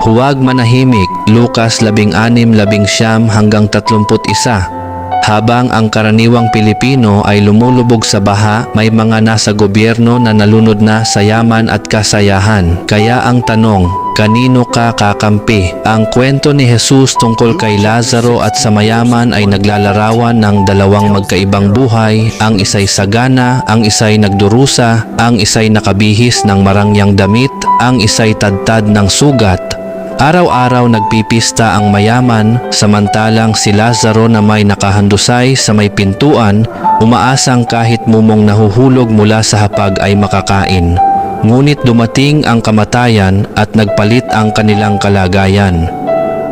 Huwag manahimik, Lucas 16-19 hanggang 31. Habang ang karaniwang Pilipino ay lumulubog sa baha, may mga nasa gobyerno na nalunod na sa yaman at kasayahan. Kaya ang tanong, kanino ka kakampi? Ang kwento ni Jesus tungkol kay Lazaro at sa mayaman ay naglalarawan ng dalawang magkaibang buhay. Ang isa'y sagana, ang isa'y nagdurusa, ang isa'y nakabihis ng marangyang damit, ang isa'y tadtad ng sugat, Araw-araw nagpipista ang mayaman samantalang si Lazaro na may nakahandusay sa may pintuan umaasang kahit mumong nahuhulog mula sa hapag ay makakain. Ngunit dumating ang kamatayan at nagpalit ang kanilang kalagayan.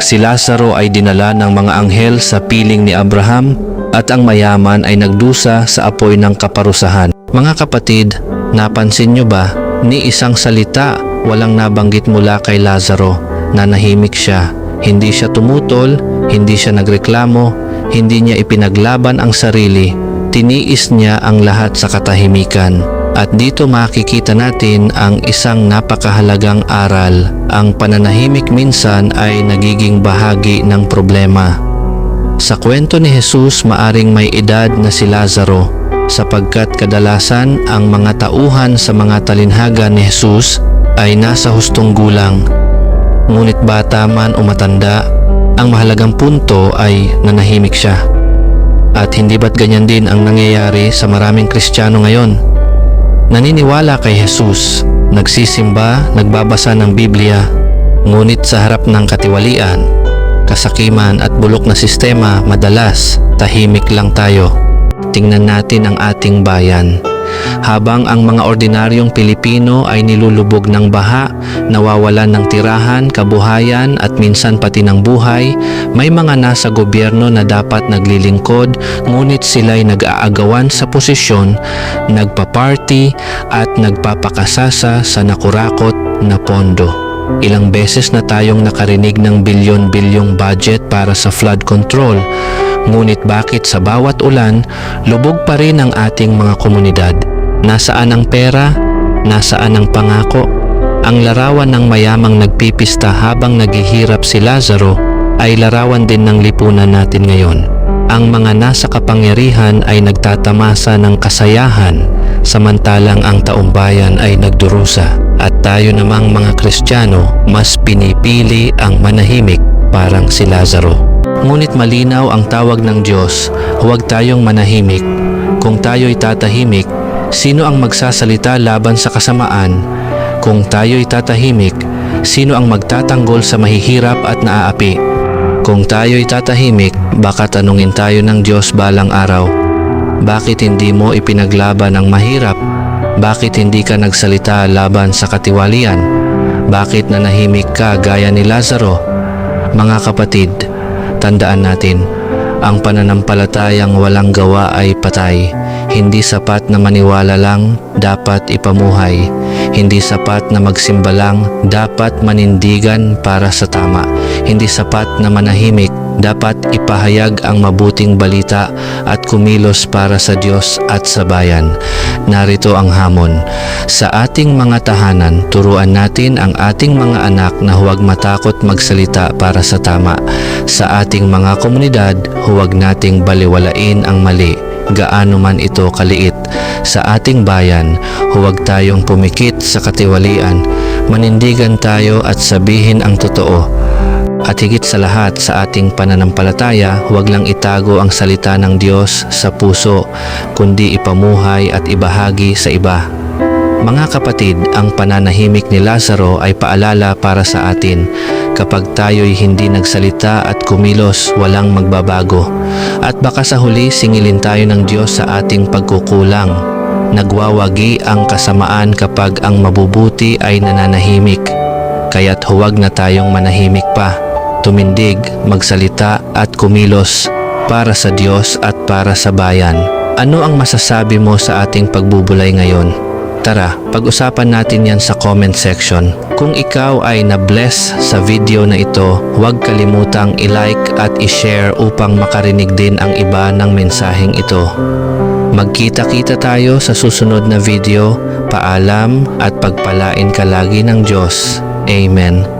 Si Lazaro ay dinala ng mga anghel sa piling ni Abraham at ang mayaman ay nagdusa sa apoy ng kaparusahan. Mga kapatid, napansin nyo ba ni isang salita walang nabanggit mula kay Lazaro nanahimik siya. Hindi siya tumutol, hindi siya nagreklamo, hindi niya ipinaglaban ang sarili, tiniis niya ang lahat sa katahimikan. At dito makikita natin ang isang napakahalagang aral. Ang pananahimik minsan ay nagiging bahagi ng problema. Sa kwento ni Jesus maaring may edad na si Lazaro sapagkat kadalasan ang mga tauhan sa mga talinhaga ni Jesus ay nasa hustong gulang Ngunit bata man o matanda, ang mahalagang punto ay nanahimik siya. At hindi ba't ganyan din ang nangyayari sa maraming Kristiyano ngayon? Naniniwala kay Jesus, nagsisimba, nagbabasa ng Biblia, ngunit sa harap ng katiwalian, kasakiman at bulok na sistema, madalas tahimik lang tayo. Tingnan natin ang ating bayan. Habang ang mga ordinaryong Pilipino ay nilulubog ng baha, nawawalan ng tirahan, kabuhayan at minsan pati ng buhay, may mga nasa gobyerno na dapat naglilingkod ngunit sila'y nag-aagawan sa posisyon, nagpa-party at nagpapakasasa sa nakurakot na pondo. Ilang beses na tayong nakarinig ng bilyon-bilyong budget para sa flood control Ngunit bakit sa bawat ulan, lubog pa rin ang ating mga komunidad? Nasaan ang pera? Nasaan ang pangako? Ang larawan ng mayamang nagpipista habang naghihirap si Lazaro ay larawan din ng lipunan natin ngayon. Ang mga nasa kapangyarihan ay nagtatamasa ng kasayahan samantalang ang taumbayan ay nagdurusa at tayo namang mga Kristiyano mas pinipili ang manahimik parang si Lazaro. Ngunit malinaw ang tawag ng Diyos, huwag tayong manahimik. Kung tayo'y tatahimik, sino ang magsasalita laban sa kasamaan? Kung tayo'y tatahimik, sino ang magtatanggol sa mahihirap at naaapi? Kung tayo'y tatahimik, baka tanungin tayo ng Diyos balang araw. Bakit hindi mo ipinaglaban ang mahirap? Bakit hindi ka nagsalita laban sa katiwalian? Bakit nanahimik ka gaya ni Lazaro? Mga kapatid, Tandaan natin, ang pananampalatayang walang gawa ay patay. Hindi sapat na maniwala lang, dapat ipamuhay. Hindi sapat na magsimba lang, dapat manindigan para sa tama. Hindi sapat na manahimik, dapat ipahayag ang mabuting balita at kumilos para sa Diyos at sa bayan. Narito ang hamon. Sa ating mga tahanan, turuan natin ang ating mga anak na huwag matakot magsalita para sa tama. Sa ating mga komunidad, huwag nating baliwalain ang mali gaano man ito kaliit. Sa ating bayan, huwag tayong pumikit sa katiwalian. Manindigan tayo at sabihin ang totoo at higit sa lahat sa ating pananampalataya, huwag lang itago ang salita ng Diyos sa puso, kundi ipamuhay at ibahagi sa iba. Mga kapatid, ang pananahimik ni Lazaro ay paalala para sa atin. Kapag tayo'y hindi nagsalita at kumilos, walang magbabago. At baka sa huli, singilin tayo ng Diyos sa ating pagkukulang. Nagwawagi ang kasamaan kapag ang mabubuti ay nananahimik. Kaya't huwag na tayong manahimik pa tumindig, magsalita at kumilos para sa Diyos at para sa bayan. Ano ang masasabi mo sa ating pagbubulay ngayon? Tara, pag-usapan natin yan sa comment section. Kung ikaw ay na-bless sa video na ito, huwag kalimutang i-like at i-share upang makarinig din ang iba ng mensaheng ito. Magkita-kita tayo sa susunod na video. Paalam at pagpalain ka lagi ng Diyos. Amen.